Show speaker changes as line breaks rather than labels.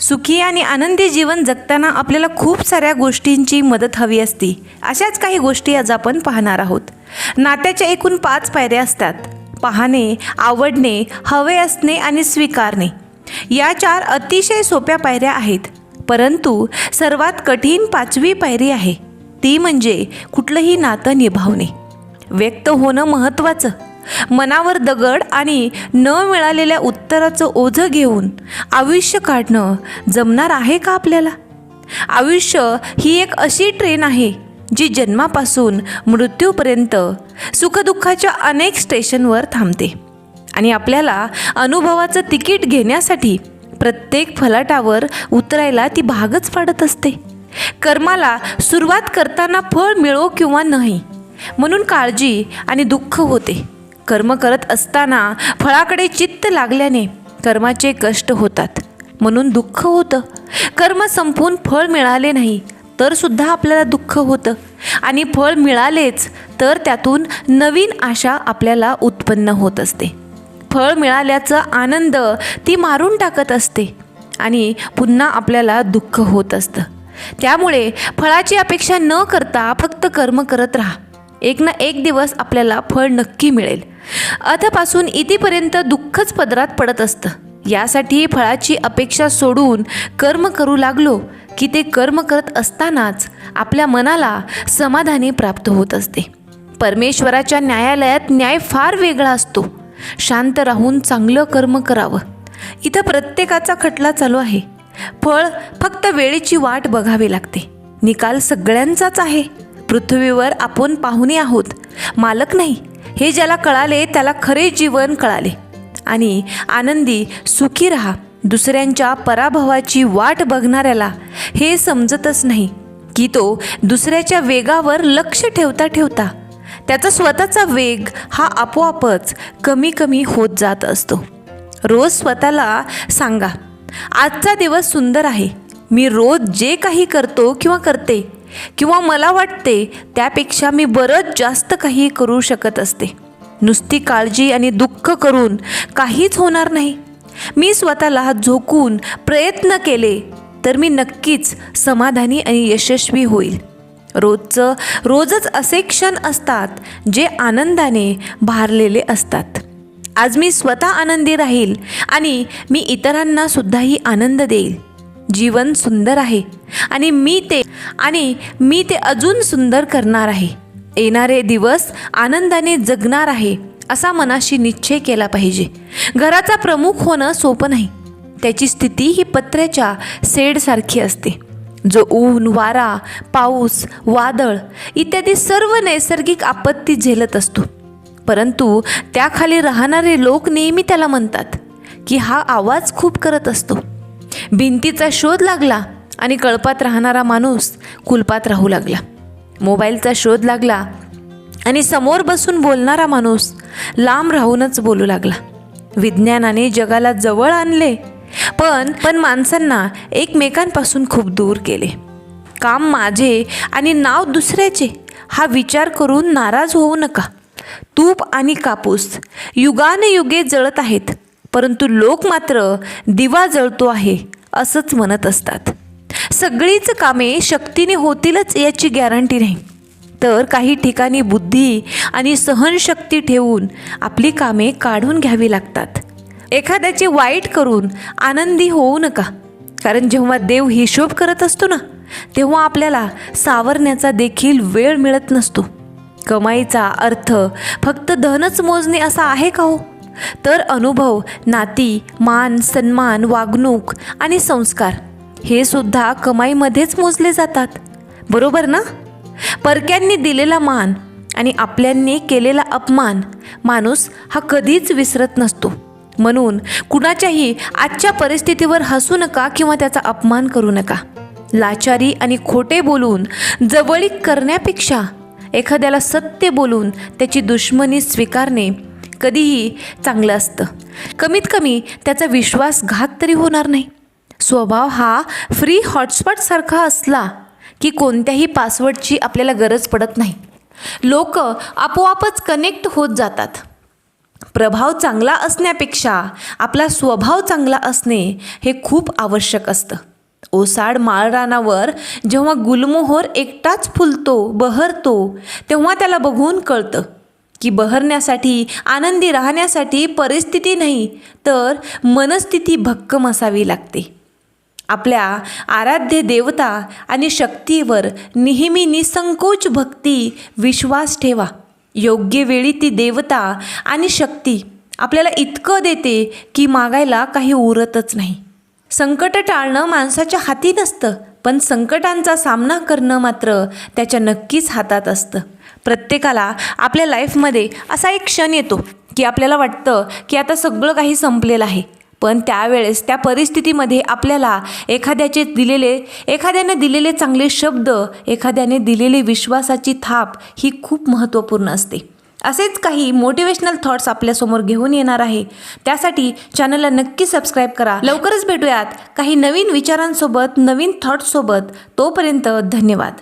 सुखी आणि आनंदी जीवन जगताना आपल्याला खूप साऱ्या गोष्टींची मदत हवी असती. अशाच काही गोष्टी आज आपण पाहणार आहोत. नात्याच्या एकूण पाच पायऱ्या असतात. पाहणे आवडणे हवे असणे आणि स्वीकारणे. या चार अतिशय सोप्या पायऱ्या आहेत. परंतु सर्वात कठीण पाचवी पायरी आहे. ती म्हणजे कुठलंही नातं निभावणे. व्यक्त होणं महत्त्वाचं. मनावर दगड आणि न मिळालेल्या उत्तराचं ओझं घेऊन आयुष्य काढणं जमणार आहे का आपल्याला? आयुष्य ही एक अशी ट्रेन आहे जी जन्मापासून मृत्यूपर्यंत सुखदुःखाच्या अनेक स्टेशनवर थांबते आणि आपल्याला अनुभवाचं तिकीट घेण्यासाठी प्रत्येक फलाटावर उतरायला ती भागच पाडत असते. कर्माला सुरुवात करताना फळ मिळो किंवा नाही म्हणून काळजी आणि दुःख होते. कर्म करत असताना फळाकडे चित्त लागल्याने कर्माचे कष्ट होतात. म्हणून दुःख होतं. कर्म संपून फळ मिळाले नाही तर सुद्धा आपल्याला दुःख होतं. आणि फळ मिळालेच तर त्यातून नवीन आशा आपल्याला उत्पन्न होत असते. फळ मिळाल्याचा आनंद ती मारून टाकत असते आणि पुन्हा आपल्याला दुःख होत असतं. त्यामुळे फळाची अपेक्षा न करता फक्त कर्म करत राहा. एक ना एक दिवस आपल्याला फळ नक्की मिळेल. अथपासून इथेपर्यंत दुःखच पदरात पडत असतं. यासाठी फळाची अपेक्षा सोडून कर्म करू लागलो की ते कर्म करत असतानाच आपल्या मनाला समाधानी प्राप्त होत असते. परमेश्वराच्या न्यायालयात न्याय फार वेगळा असतो. शांत राहून चांगलं कर्म करावं. इथं प्रत्येकाचा खटला चालू आहे. फळ फक्त वेळेची वाट बघावी लागते. निकाल सगळ्यांचाच आहे. पृथ्वीवर आपण पाहुणे आहोत. मालक नाही. हे ज्याला कळाले त्याला खरे जीवन कळाले. आणि आनंदी सुखी राहा. दुसऱ्यांच्या पराभवाची वाट बघणाऱ्याला हे समजतच नाही की तो दुसऱ्याच्या वेगावर लक्ष ठेवता ठेवता त्याचा स्वतःचा वेग हा आपोआपच कमी कमी होत जात असतो. रोज स्वतःला सांगा आजचा दिवस सुंदर आहे. मी रोज जे काही करतो किंवा करते किंवा मला वाटते त्यापेक्षा मी बरंच जास्त काही करू शकत असते. नुसती काळजी आणि दुःख करून काहीच होणार नाही. मी स्वतःला झोकून प्रयत्न केले तर मी नक्कीच समाधानी आणि यशस्वी होईल. रोजचं रोजच असे क्षण असतात जे आनंदाने भारलेले असतात. आज मी स्वतः आनंदी राहील आणि मी इतरांना सुद्धाही आनंद देईल. जीवन सुंदर आहे. आणि मी ते आणि मी ते अजून सुंदर करणार आहे. येणारे दिवस आनंदाने जगणार आहे असा मनाशी निश्चय केला पाहिजे. घराचा प्रमुख होणं सोपं नाही. त्याची स्थिती ही पत्र्याच्या सेडसारखी असते. जो ऊन वारा पाऊस वादळ इत्यादी सर्व नैसर्गिक आपत्ती झेलत असतो. परंतु त्याखाली राहणारे लोक नेहमी त्याला म्हणतात की हा आवाज खूप करत असतो. भिंतीचा शोध लागला आणि कळपात राहणारा माणूस कुलपात राहू लागला. मोबाईलचा शोध लागला आणि समोर बसून बोलणारा माणूस लांब राहूनच बोलू लागला. विज्ञानाने जगाला जवळ आणले पण पण माणसांना एकमेकांपासून खूप दूर केले. काम माझे आणि नाव दुसऱ्याचे हा विचार करून नाराज होऊ नका. तूप आणि कापूस युगानयुगे जळत आहेत परंतु लोक मात्र दिवा जळतो आहे. असंच म्हणत असतात. सगळीच कामे शक्तीने होतीलच याची गॅरंटी नाही. तर काही ठिकाणी बुद्धी आणि सहनशक्ती ठेवून आपली कामे काढून घ्यावी लागतात. एखाद्याचे वाईट करून आनंदी होऊ नका. कारण जेव्हा देव हिशोब करत असतो ना तेव्हा आपल्याला सावरण्याचा देखील वेळ मिळत नसतो. कमाईचा अर्थ फक्त धनच मोजणे असा आहे का हो? तर अनुभव नाती मान सन्मान वागणूक आणि संस्कार हे सुद्धा कमाईमध्येच मोजले जातात. बरोबर ना? परक्यांनी दिलेला मान आणि आपल्यांनी केलेला अपमान माणूस हा कधीच विसरत नसतो. म्हणून कुणाच्याही आजच्या परिस्थितीवर हसू नका किंवा त्याचा अपमान करू नका. लाचारी आणि खोटे बोलून जवळीक करण्यापेक्षा एखाद्याला सत्य बोलून त्याची दुश्मनी स्वीकारणे कधीही चांगलं असतं. कमीत कमी त्याचा विश्वासघात तरी होणार नाही. स्वभाव हा फ्री हॉटस्पॉटसारखा असला की कोणत्याही पासवर्डची आपल्याला गरज पडत नाही. लोक आपोआपच कनेक्ट होत जातात. प्रभाव चांगला असण्यापेक्षा आपला स्वभाव चांगला असणे हे खूप आवश्यक असतं. ओसाड माळरानावर जेव्हा गुलमोहर एकटाच फुलतो बहरतो तेव्हा त्याला बघून कळतं. की बहरण्यासाठी आनंदी राहण्यासाठी परिस्थिती नाही तर मनस्थिती भक्कम असावी लागते. आपल्या आराध्य देवता आणि शक्तीवर नेहमी निसंकोच भक्ती विश्वास ठेवा. योग्य वेळी ती देवता आणि शक्ती आपल्याला इतकं देते की मागायला काही उरतच नाही. संकट टाळणं माणसाच्या हाती नसतं पण संकटांचा सामना करणं मात्र त्याच्या नक्कीच हातात असतं. प्रत्येकाला आपल्या लाईफमध्ये असा एक क्षण येतो की आपल्याला वाटतं की आता सगळं काही संपलेलं आहे. पण त्यावेळेस त्या परिस्थितीमध्ये आपल्याला एखाद्याचे दिलेले एखाद्याने दिलेले चांगले शब्द एखाद्याने दिलेली विश्वासाची थाप ही खूप महत्त्वपूर्ण असते. असेच काही मोटिवेशनल थॉट्स आपल्यासमोर घेऊन येणार आहे. त्यासाठी चॅनलला नक्की सबस्क्राईब करा. लवकरच भेटूयात काही नवीन विचारांसोबत नवीन थॉट्ससोबत तोपर्यंत धन्यवाद.